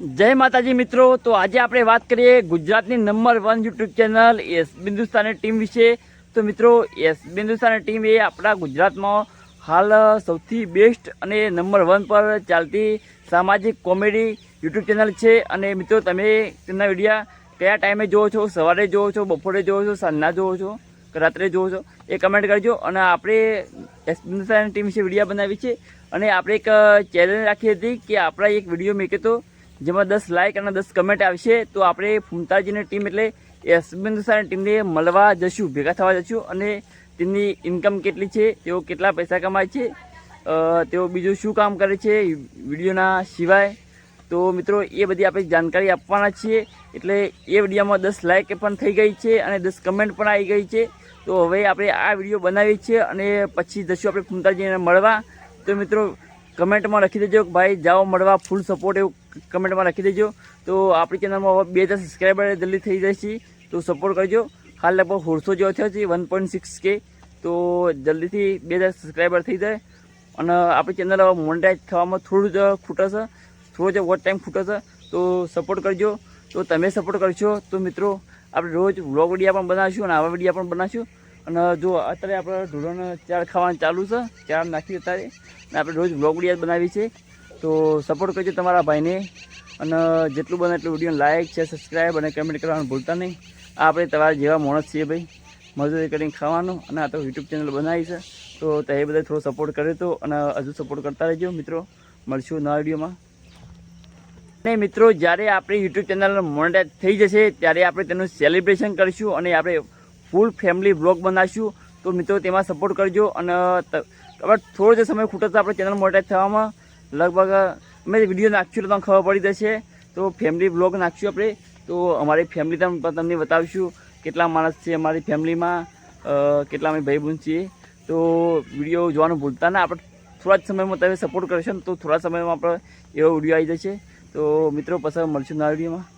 જય માતાજી મિત્રો, તો આજે આપણે વાત કરીએ ગુજરાતની number one YouTube channel S બિંદુસ્તાની team વિશે. તો મિત્રો એસ બિંદુસ્તાની ટીમ એ આપણા ગુજરાતમાં હાલ સૌથી બેસ્ટ અને નંબર વન પર ચાલતી સામાજિક કોમેડી યુટ્યુબ ચેનલ છે. અને મિત્રો, તમે તેમના વિડીયા કયા ટાઈમે જોવો છો? સવારે જોવો છો, બપોરે જોવો છો, સાંજના જોવો છો, કે રાત્રે જોવો છો? એ કમેન્ટ કરજો. અને આપણે એસ બિંદુસ્તાની ટીમ વિશે વિડીયા બનાવી છે. અને આપણે એક ચેલેન્જ રાખી હતી કે આપણા એક વીડિયો મેં તો જેમાં દસ લાઇક અને દસ કમેન્ટ આવશે, તો આપણે ફૂમતાજીની ટીમ એટલે યશબિંદુ સારની ટીમને મળવા જશું, ભેગા થવા જશું. અને તેમની ઇન્કમ કેટલી છે, તેઓ કેટલા પૈસા કમાય છે તેઓ બીજું શું કામ કરે છે વિડીયોના સિવાય. તો મિત્રો, એ બધી આપણે જાણકારી આપવાના છીએ. એટલે એ વિડીયોમાં દસ લાઇક પણ થઈ ગઈ છે અને દસ કમેન્ટ પણ આવી ગઈ છે. તો હવે આપણે આ વીડિયો બનાવીએ છીએ અને પછી જશું આપણે ફૂમતાજીને મળવા. તો મિત્રો કમેન્ટમાં લખી દેજો કે ભાઈ, જાઓ મળવા ફૂલ સપોર્ટ એવું કમેન્ટમાં લખી દેજો. તો આપણી ચેનલમાં બે હજાર સબસ્ક્રાઈબર જલ્દી થઈ જશે તો સપોર્ટ કરજો. હાલ લગભગ સોળસો જેવો થયો છે વન પોઈન્ટ સિક્સ કે તો જલ્દીથી બે હજાર સબસ્ક્રાઈબર થઈ જાય. અને આપણી ચેનલ હવે મોનેટાઈઝ થવામાં થોડું જ ખૂટશે. થોડો જ વોટ ટાઈમ ખૂટશે. તો સપોર્ટ કરજો. તો તમે સપોર્ટ કરશો. તો મિત્રો, આપણે રોજ વ્લોગ વિડીયા પણ બનાવીશું અને આવા વિડીયા પણ બનાવીશું. અને જો અત્યારે આપણે ઢોરોને ચાર ખાવાનું ચાલુ છે, ચાર નાખી અત્યારે. અને આપણે રોજ વ્લોગ વિડીયા બનાવી છે તો સપોર્ટ કરજો તમારા ભાઈને અને જેટલું બને એટલું વીડિયો લાઇક છે સબસ્ક્રાઈબ અને કમેન્ટ કરવાનું ભૂલતા નહીં. આપણે તમારા જેવા માણસ છીએ ભાઈ. મજૂરી કરીને ખાવાનું અને આ તો યુટ્યુબ ચેનલ બનાવી છે. તો તે બધા થોડો સપોર્ટ કર્યો તો અને હજુ સપોર્ટ કરતા રહેજો મિત્રો. મળશું નવા વિડીયોમાં અને મિત્રો, જ્યારે આપણી યુટ્યુબ ચેનલ મોનેટાઈઝ થઈ જશે, ત્યારે આપણે તેનું સેલિબ્રેશન કરીશું અને આપણે ફૂલ ફેમિલી બ્લોગ બનાવીશું. તો મિત્રો, તેમાં સપોર્ટ કરજો અને તમારે થોડો જ સમય ખૂટતો આપણે ચેનલ મોનેટાઈઝ થવામાં લગભગ મેં વીડિયો નાખ્યું તો તમને ખબર પડી જશે. તો ફેમિલી બ્લોગ નાખશું આપણે. તો અમારી ફેમિલી તમને તમને બતાવીશું કેટલા માણસ છે અમારી ફેમિલીમાં કેટલા અમે ભાઈ બહેન છીએ. તો વીડિયો જોવાનું ભૂલતા ના. આપણે થોડા જ સમયમાં તમે સપોર્ટ કરશો ને તો થોડા સમયમાં આપણે એવો વીડિયો આવી જશે. તો મિત્રો પસંદ મળશું નવા વિડીયોમાં